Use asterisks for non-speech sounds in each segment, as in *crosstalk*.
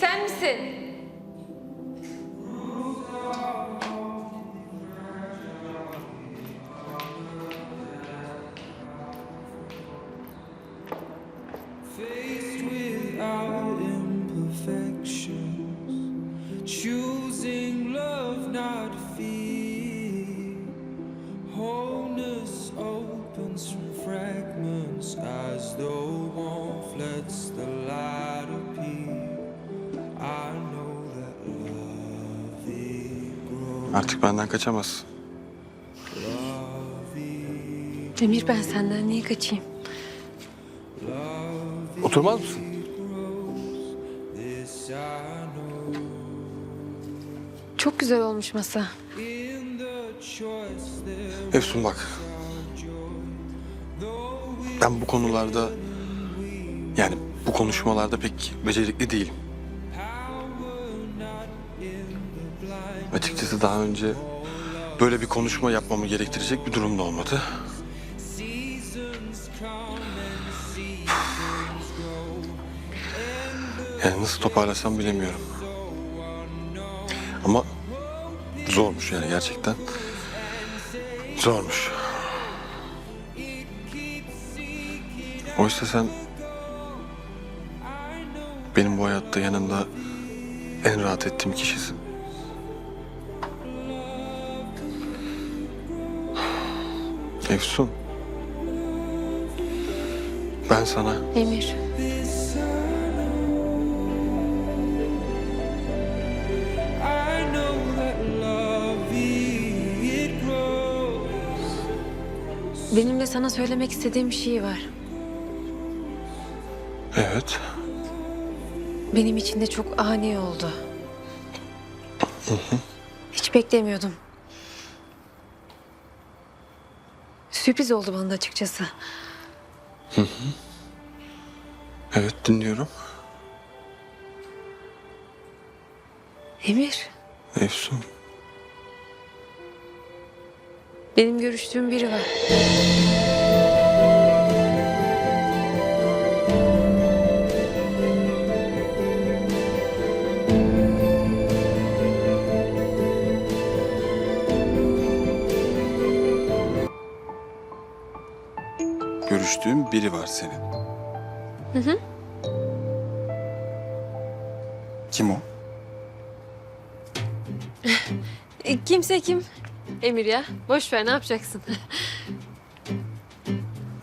sen misin? Artık benden kaçamazsın. Demir ben senden niye kaçayım? Oturmaz mısın? Çok güzel olmuş masa. Efsun bak. Ben bu konularda yani bu konuşmalarda pek becerikli değilim. Açıkçası daha önce böyle bir konuşma yapmamı gerektirecek bir durum da olmadı. Yani nasıl toparlasam bilemiyorum. Ama zormuş yani gerçekten. Zormuş. Oysa sen benim bu hayatta yanında en rahat ettiğim kişisin. Efsun. Ben sana grows. Benim de sana söylemek istediğim bir şey var. evet Benim için de çok ani oldu. Hiç beklemiyordum. Sürpriz oldu bana da açıkçası. evet dinliyorum. Emir, Efsun. benim görüştüğüm biri var. Biri var senin. Hı hı. Kim o? *laughs* E, kimse kim? Emir ya, boş ver ne yapacaksın?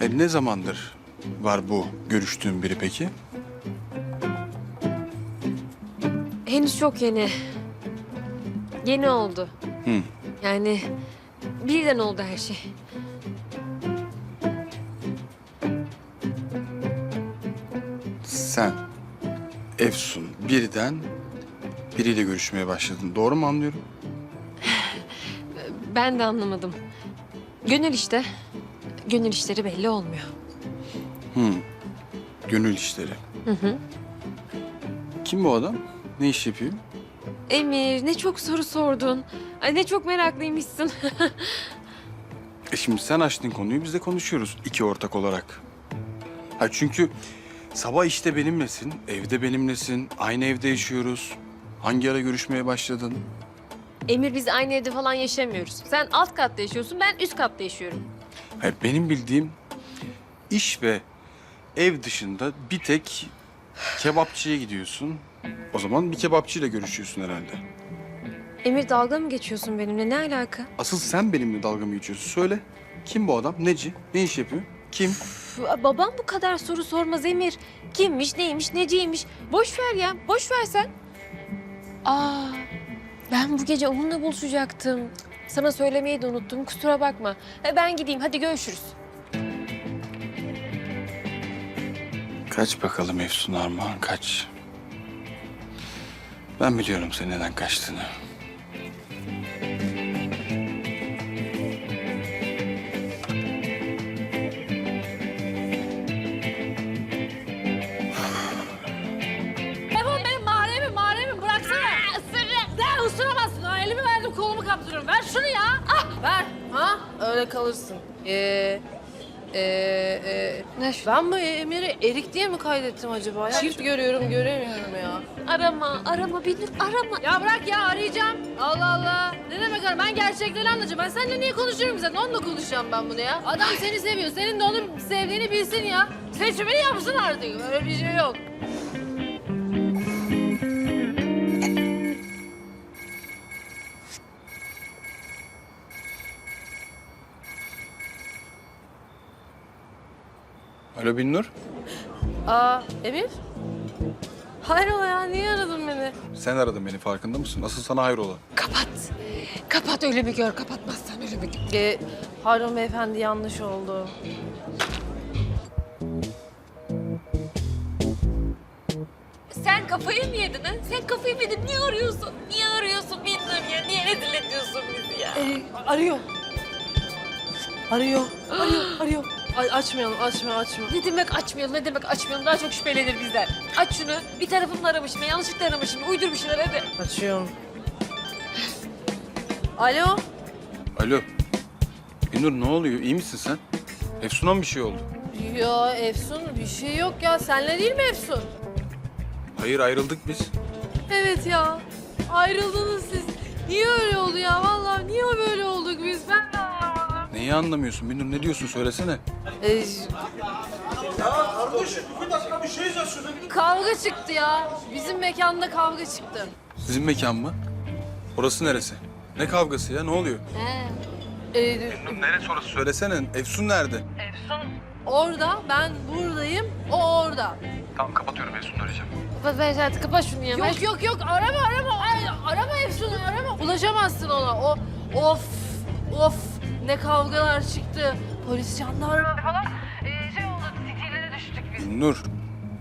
E, ne zamandır var bu görüştüğüm biri peki? Henüz çok yeni. Yeni oldu. Hı. Yani birden oldu her şey. Sen Efsun birden biriyle görüşmeye başladın. Doğru mu anlıyorum? *sighs* Ben de anlamadım. Gönül işte. Gönül işleri belli olmuyor. Gönül işleri. Kim bu adam? Ne iş yapıyor? Emir ne çok soru sordun. Ay ne çok meraklıymışsın. *laughs* E şimdi sen açtın konuyu biz de konuşuyoruz iki ortak olarak. Ha çünkü sabah işte benimlesin, evde benimlesin, aynı evde yaşıyoruz. Hangi ara görüşmeye başladın? Emir biz aynı evde falan yaşamıyoruz. Sen alt katta yaşıyorsun, ben üst katta yaşıyorum. Hayır, benim bildiğim iş ve ev dışında bir tek kebapçıya gidiyorsun. O zaman bir kebapçıyla görüşüyorsun herhalde. Emir dalga mı geçiyorsun benimle? Ne alaka? Asıl sen benimle dalga mı geçiyorsun? Söyle. Kim bu adam? Neci? Ne iş yapıyor? Kim? Babam bu kadar soru sormaz Emir. Kimmiş, neymiş, neciymiş? Boş ver ya, boş ver sen. Aa, ben bu gece onunla buluşacaktım. Sana söylemeyi de unuttum, kusura bakma. E, ben gideyim, hadi görüşürüz. Kaç bakalım Efsun Armağan kaç. Ben biliyorum senin neden kaçtığını. Götürürüm. Ver şunu ya. Ah ver. Ha öyle kalırsın. Ee, ee, ee, Ne ben bu Emir'i Erik diye mi kaydettim acaba? Ya? Çift görüyorum göremiyorum ya. Arama, arama Binur, arama. Ya bırak ya arayacağım. Allah Allah. Ne demek ara? Ben gerçekleri anlatacağım. Ben seninle niye konuşuyorum zaten? Onunla konuşacağım ben bunu ya. Adam seni seviyor. Senin de onu sevdiğini bilsin ya. Seçimini yapsın artık. Öyle bir şey yok. Alo Binnur. Aa Emir? Hayrola ya? Niye aradın beni? Sen aradın beni farkında mısın? Asıl sana hayrola. Kapat. Kapat ölümü gör, kapatmazsan ölümü gör. Ee, Harun Beyefendi yanlış oldu. Sen kafayı mı yedin ha? Sen kafayı mı yedin? Niye arıyorsun? Niye arıyorsun Binur ya? Niye rezil ediyorsun bizi ya? Ee, arıyor. Arıyor. Arıyor. Arıyor. Ay, açmayalım. Açma açma. Ne demek açmayalım, ne demek açmayalım? Daha çok şüphelenir bizden. Aç şunu. Bir tarafımla aramışım, yanlışlıkla aramışım. Uydur bir şeyler hadi. Açıyorum. Alo. Alo. Binnur ne oluyor? İyi misin sen? Efsun'a mı bir şey oldu? Ya Efsun bir şey yok ya. Senle değil mi Efsun? Hayır ayrıldık biz. Evet ya. Ayrıldınız siz. Niye öyle oldu ya? Vallahi niye böyle olduk biz? Ben de anlamadım. Neyi anlamıyorsun Binnur? Ne diyorsun? Söylesene. Ee, kavga çıktı ya. Bizim mekanda kavga çıktı. Sizin mekan mı? Orası neresi? Ne kavgası ya? Ne oluyor? Ee, Neresi orası? Söylesene. Efsun nerede? orada, ben buradayım, o orada. Tamam kapatıyorum Efsun'u arayacağım. Kapat ver hadi kapat şunu ya. Yok yok yok arama arama. Ay, arama Efsun'u arama. Ulaşamazsın ona. O of of ne kavgalar çıktı. Polis jandarma falan. Ee, şey oldu sitelere düştük biz. Binnur.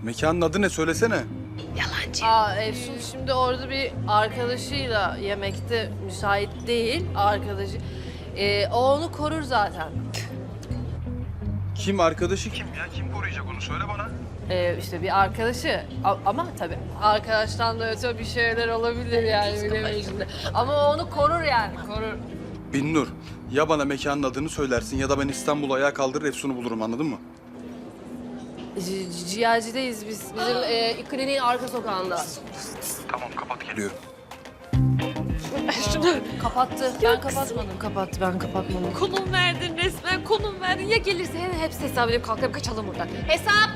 Mekanın adı ne? Söylesene. Yalancı. Aa Efsun şimdi orada bir arkadaşıyla yemekte müsait değil arkadaşı. Ee, o onu korur zaten. Kim? Arkadaşı kim ya? Kim koruyacak onu? Söyle bana. Ee, işte bir arkadaşı A- ama tabii arkadaştan da öte bir şeyler olabilir yani bilemeyiz şimdi. Ama onu korur yani korur. Binnur. Ya bana mekanın adını söylersin ya da ben İstanbul'u ayağa kaldırır Efsun'u bulurum anladın mı? Ciğercideyiz biz. Bizim e, kliniğin arka sokağında. Tamam kapat geliyorum. *laughs* Şunu Kapattı. Ben kapatmadım. Kapattı. Ben kapatmadım. konum verdin resmen, konum verdin. Ya gelirse he- hepsi hesap edip kalkalım kaçalım buradan. Hesap!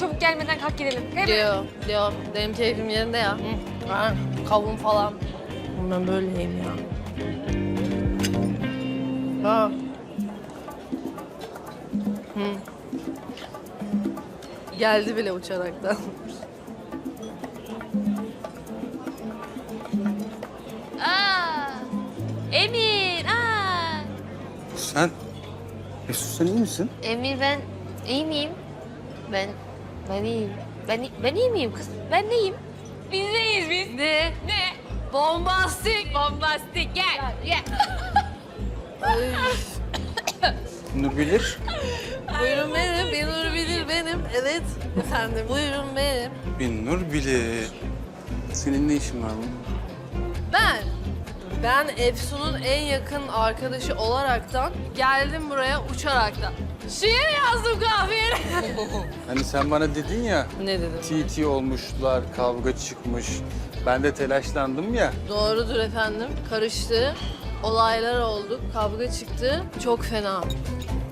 Çabuk gelmeden kalk gidelim. Hemen. Diyor, diyor. Benim keyfim yerinde ya. Hı. Ha, kavun falan. Ben böyleyim ya. Ha. Hı. Geldi bile uçaraktan. Aa! Emir! Aa! Sen? Efsun sen iyi misin? Emir ben iyi miyim? Ben ben iyiyim. Ben ben iyi miyim kız? Ben neyim? Biz neyiz biz? Ne? Ne? Bombastik. Bombastik gel. Gel. Binnur bilir. Buyurun benim, Binur bilir benim. Evet efendim, buyurun benim. Binnur bilir. Senin ne işin var bunun? Ben, ben Efsun'un en yakın arkadaşı olaraktan geldim buraya uçaraktan. Şiir yazdım kahveye. *laughs* Hani sen bana dedin ya ne dedim? TT olmuşlar, kavga çıkmış. Ben de telaşlandım ya. Doğrudur efendim, karıştı. Olaylar oldu, kavga çıktı. Çok fena.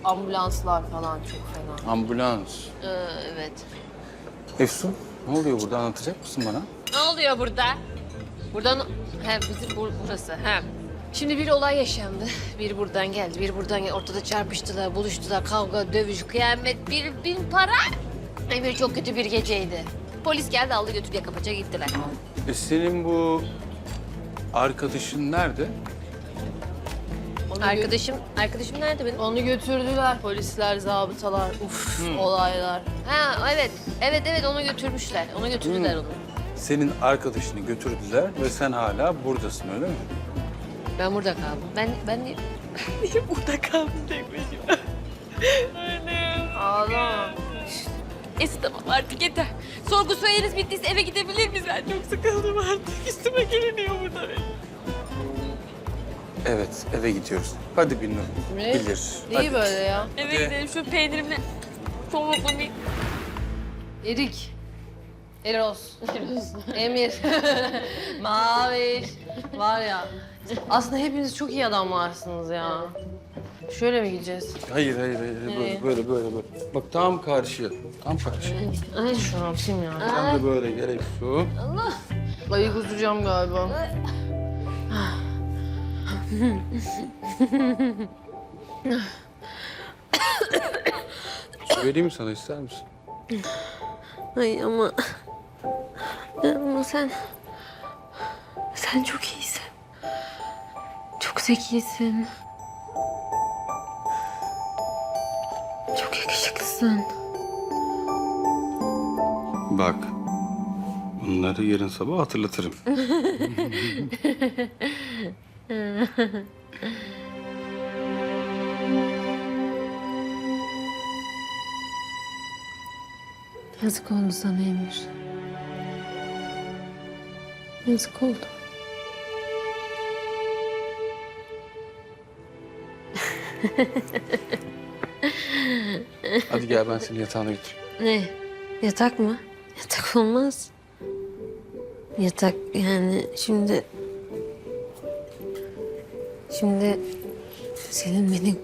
Ambulanslar falan çok fena. Ambulans. Ee, evet. Efsun ne oluyor burada anlatacak mısın bana? Ne oluyor burada? Buradan... He bizim bur- burası. He. Şimdi bir olay yaşandı. *laughs* Biri buradan geldi, biri buradan geldi. Ortada çarpıştılar, buluştular. Kavga, dövüş, kıyamet, bir bin para. Emir çok kötü bir geceydi. Polis geldi, aldı götürdü yaka paça gittiler. E senin bu arkadaşın nerede? Onu, gö- Arkadaşım, arkadaşım nerede benim? onu götürdüler. Polisler, zabıtalar, uf olaylar. Ha evet, evet evet onu götürmüşler. Onu götürdüler onu. Senin arkadaşını götürdüler ve sen hala buradasın öyle mi? Ben burada kaldım. Ben ben niye, *laughs* niye burada kaldım tek başıma? Ağlama. Neyse tamam artık yeter. Sorgu sualiniz bittiyse eve gidebilir miyiz? Ben çok sıkıldım artık. Üstüme geliniyor burada benim. Evet, eve gidiyoruz. Hadi Binnur. Ne? Bilir. İyi Hadi. böyle ya. Eve gidelim şu peynirimle. Soğuklanı. Erik. Eros. Emir. Maviş. Var ya. Aslında hepiniz çok iyi adamlarsınız ya. Şöyle mi gideceğiz? Hayır, hayır, hayır. Nereye? Böyle, böyle, böyle, böyle. Bak tam karşıya. Tam karşıya. Ay şu an yapayım ya. Sen de böyle gerek su. Ayı kusacağım galiba. Su vereyim mi sana ister misin? Ay ama... Ama sen... Sen çok iyisin. Çok zekisin. Çok yakışıklısın. Bak. Bunları yarın sabah hatırlatırım. *laughs* *laughs* Yazık oldu sana Emir. Yazık oldu. Hadi gel ben seni yatağına götüreyim. Ne? Yatak mı? Yatak olmaz. Yatak yani şimdi... Şimdi senin beni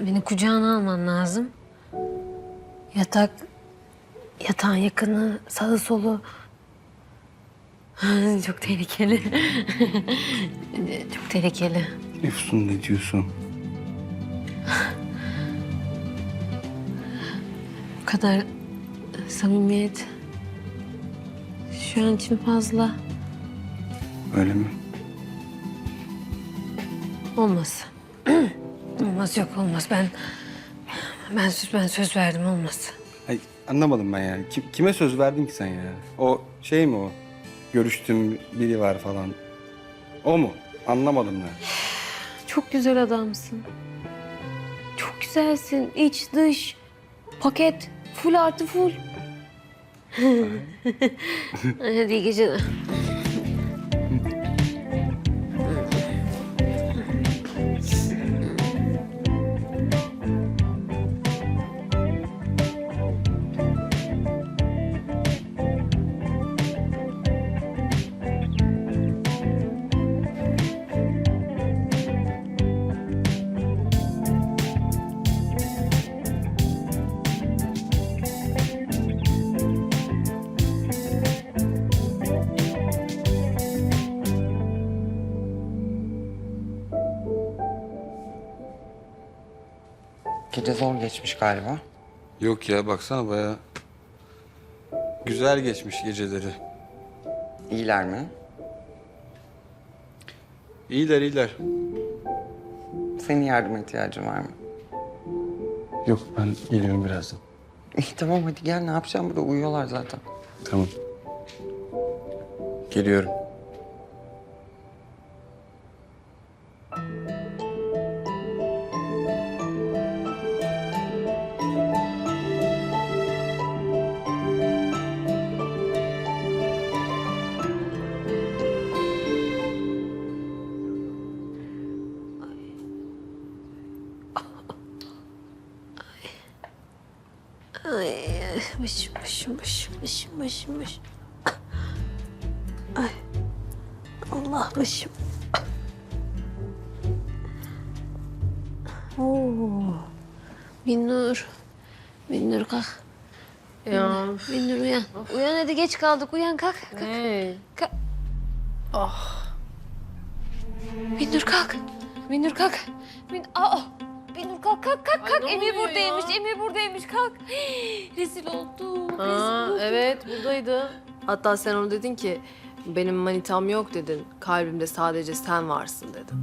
beni kucağına alman lazım. Yatak yatağın yakını sağı solu *laughs* çok tehlikeli. *laughs* çok tehlikeli. Efsun ne diyorsun? Bu kadar samimiyet şu an için fazla. Öyle mi? Olmaz. *clears throat* olmaz yok olmaz. Ben ben söz ben söz verdim olmaz. Ay, anlamadım ben yani. Kim- kime söz verdin ki sen ya? O şey mi o? Görüştüğüm biri var falan. O mu? Anlamadım ben. *sighs* Çok güzel adamsın. Çok güzelsin. İç dış paket full artı full. *laughs* Hadi iyi geceler. Gece zor geçmiş galiba. Yok ya baksana baya güzel geçmiş geceleri. İyiler mi? İyiler iyiler. Senin yardıma ihtiyacın var mı? Yok ben geliyorum birazdan. İyi tamam hadi gel ne yapacağım burada uyuyorlar zaten. Tamam. Geliyorum. Oo, Binnur, Binnur kalk. Ya. Binnur uyan. Uyan hadi geç kaldık, uyan kalk. kalk. Ne? kalk. Binnur kalk. Binnur kalk. Bin Aa, Binnur kalk, kalk, kalk, Ay, kalk. ne Emir buradaymış, ya? Emir buradaymış, kalk. *gasps* Rezil oldum, Ha, rezil oldum. evet buradaydı. Hatta sen onu dedin ki benim manitam yok dedin. Kalbimde sadece sen varsın dedin.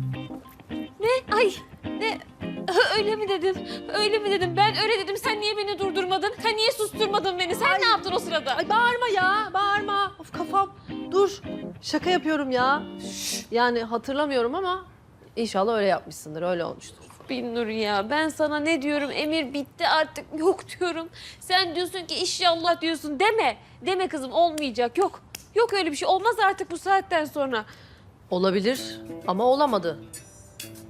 Ay ne *laughs* öyle mi dedim? Öyle mi dedim? Ben öyle dedim. Sen niye beni durdurmadın? Sen niye susturmadın beni? Sen ne yaptın o sırada? Ay bağırma ya, bağırma. Of kafam. Dur. Şaka yapıyorum ya. Yani hatırlamıyorum ama inşallah öyle yapmışsındır, öyle olmuştur. Binnur ya ben sana ne diyorum? Emir bitti artık yok diyorum. Sen diyorsun ki inşallah diyorsun. Deme. Deme kızım olmayacak. Yok. Yok öyle bir şey. Olmaz artık bu saatten sonra. Olabilir ama olamadı.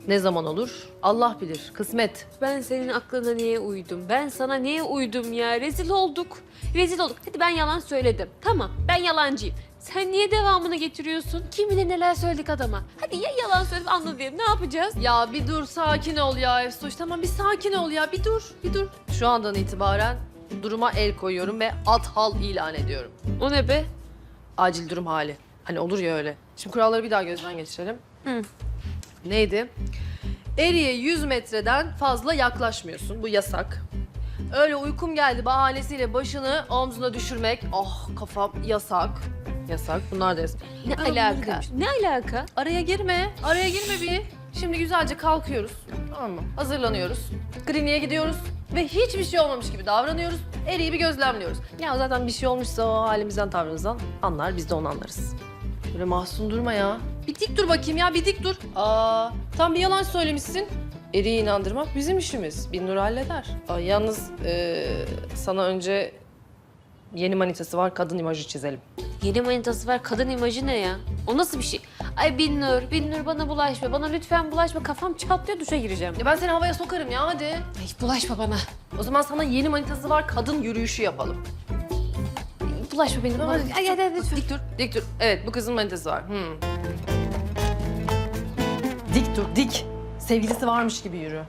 Ne zaman olur? Allah bilir. Kısmet. Ben senin aklına niye uydum? Ben sana niye uydum ya? Rezil olduk. Rezil olduk. Hadi ben yalan söyledim. Tamam ben yalancıyım. Sen niye devamını getiriyorsun? Kim bilir neler söyledik adama. Hadi ya yalan söyledim anladım. Ne yapacağız? Ya bir dur sakin ol ya Efsoş. Tamam bir sakin ol ya bir dur bir dur. Şu andan itibaren duruma el koyuyorum ve at hal ilan ediyorum. O ne be? Acil durum hali. Hani olur ya öyle. Şimdi kuralları bir daha gözden geçirelim. Hı. Neydi? Eriye 100 metreden fazla yaklaşmıyorsun. Bu yasak. Öyle uykum geldi bahanesiyle başını omzuna düşürmek. Oh kafam yasak. Yasak. Bunlar da yasak. Ne Ben alaka? demiştim. Ne alaka? Araya girme. Araya girme bir. Şimdi güzelce kalkıyoruz. Tamam mı? Hazırlanıyoruz. Kliniğe gidiyoruz. Ve hiçbir şey olmamış gibi davranıyoruz. Eriyi bir gözlemliyoruz. Ya zaten bir şey olmuşsa o halimizden tavrımızdan anlar. Biz de onu anlarız. Böyle mahzun durma ya. Bir dik dur bakayım ya. Bir dik dur. Aa, tam bir yalan söylemişsin. Eriyi inandırmak bizim işimiz. Bin halleder. Aa, yalnız eee, sana önce yeni manitası var. Kadın imajı çizelim. Yeni manitası var. Kadın imajı ne ya? O nasıl bir şey? Ay Binnur, Binnur bana bulaşma. Bana lütfen bulaşma. Kafam çatlıyor duşa gireceğim. Ya ben seni havaya sokarım ya hadi. Ay bulaşma bana. O zaman sana yeni manitası var. Kadın yürüyüşü yapalım. Bulaşma benim. Bana. Ay, ay, ay, lütfen. Dik dur, dik dur. Evet, bu kızın manitası var. Hmm. Dik dur, dik. Sevgilisi varmış gibi yürü.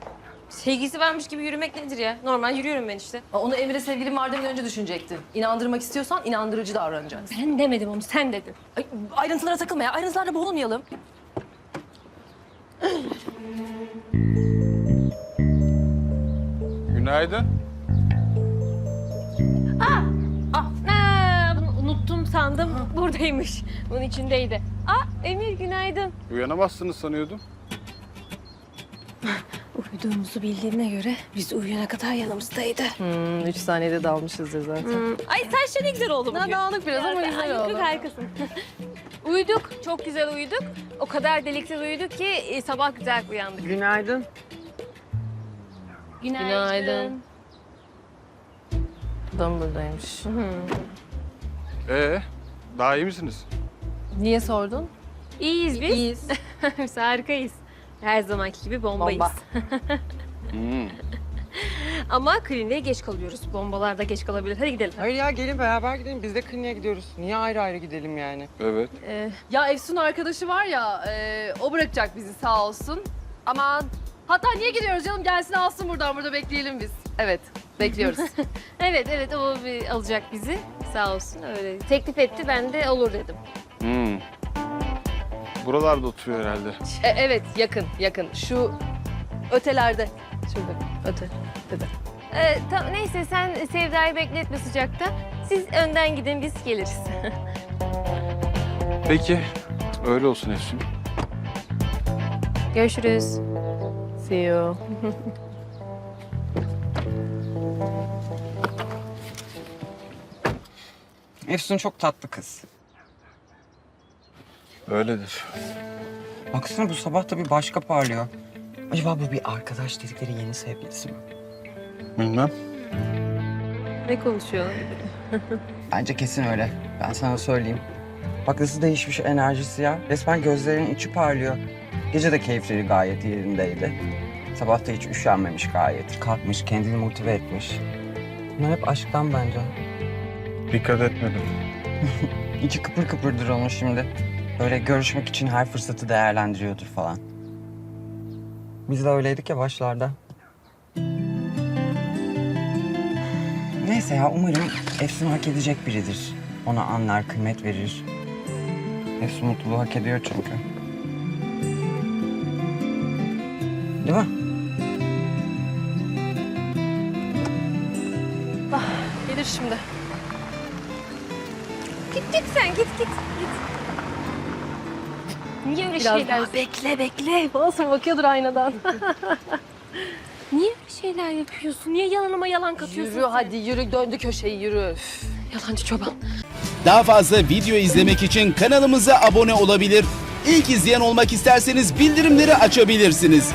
Sevgisi varmış gibi yürümek nedir ya? Normal yürüyorum ben işte. Aa, Onu Emre sevgilim var demeden önce düşünecektin. İnandırmak istiyorsan inandırıcı davranacaksın. Ben demedim onu, sen dedin. Ay, ayrıntılara takılma ya. Ayrıntılarda boğulmayalım. Günaydın. Sandım. Buradaymış. Bunun içindeydi. Ah, Emir günaydın. Uyanamazsınız sanıyordum. *laughs* Uyuduğumuzu bildiğine göre biz uyuyana kadar yanımızdaydı. Hmm, üç saniyede dalmışızdır zaten. Ay saçları ne güzel oldu Ne bugün. dağınık biraz ama güzel Ay, oldu. Harikasın. *laughs* uyuduk, çok güzel uyuduk. O kadar deliksiz uyuduk ki e, sabah güzel uyandık. Günaydın. Günaydın. Günaydın. Adam buradaymış. Ee, daha iyi misiniz? Niye sordun? İyiyiz biz. İyiyiz. *laughs* biz harikayız. Her zamanki gibi bombayız. Bomba. *laughs* Hmm. Ama kliniğe geç kalıyoruz. Bombalar da geç kalabilir. Hadi gidelim. Hayır ya gelin beraber gidelim. Biz de kliniğe gidiyoruz. Niye ayrı ayrı gidelim yani? Evet. Ee, Ya Efsun arkadaşı var ya, e, o bırakacak bizi sağ olsun. Aman, hatta niye gidiyoruz canım? Gelsin alsın buradan, burada bekleyelim biz. Evet, bekliyoruz. *laughs* evet evet o bir alacak bizi. Sağ olsun öyle. Teklif etti ben de olur dedim. Hmm. Buralarda oturuyor herhalde. E, evet, yakın, yakın. Şu ötelerde. Şurada, öte, öte. Ee, ta- neyse sen Sevda'yı bekletme sıcakta. Siz önden gidin biz geliriz. *laughs* Peki, öyle olsun Efsun. Görüşürüz. See you. *laughs* Efsun çok tatlı kız. Öyledir. Baksana bu sabah da bir başka parlıyor. Acaba bu bir arkadaş dedikleri yeni sevgilisi mi? Bilmem. Ne konuşuyor? *laughs* Bence kesin öyle. Ben sana söyleyeyim. Bak nasıl değişmiş enerjisi ya. Resmen gözlerinin içi parlıyor. Gece de keyifleri gayet yerindeydi. Sabah da hiç üşenmemiş gayet. Kalkmış, kendini motive etmiş. Bunlar hep aşktan bence. Dikkat etmedim. *laughs* İçi kıpır kıpırdır onun şimdi. Böyle görüşmek için her fırsatı değerlendiriyordur falan. Biz de öyleydik ya başlarda. Neyse ya umarım Efsun hak edecek biridir. Ona anlar, kıymet verir. Efsun mutluluğu hak ediyor çünkü. Değil mi? Gelir şimdi. Git git sen git git git. Niye öyle Biraz şeyler daha bekle, bekle. Olsun bakıyordur aynadan. *laughs* Niye öyle şeyler yapıyorsun? Niye yalanıma yalan katıyorsun? yürü sen? hadi yürü, döndü köşeyi yürü. Üf. Yalancı çoban. Daha fazla video izlemek için kanalımıza abone olabilir. İlk izleyen olmak isterseniz bildirimleri açabilirsiniz.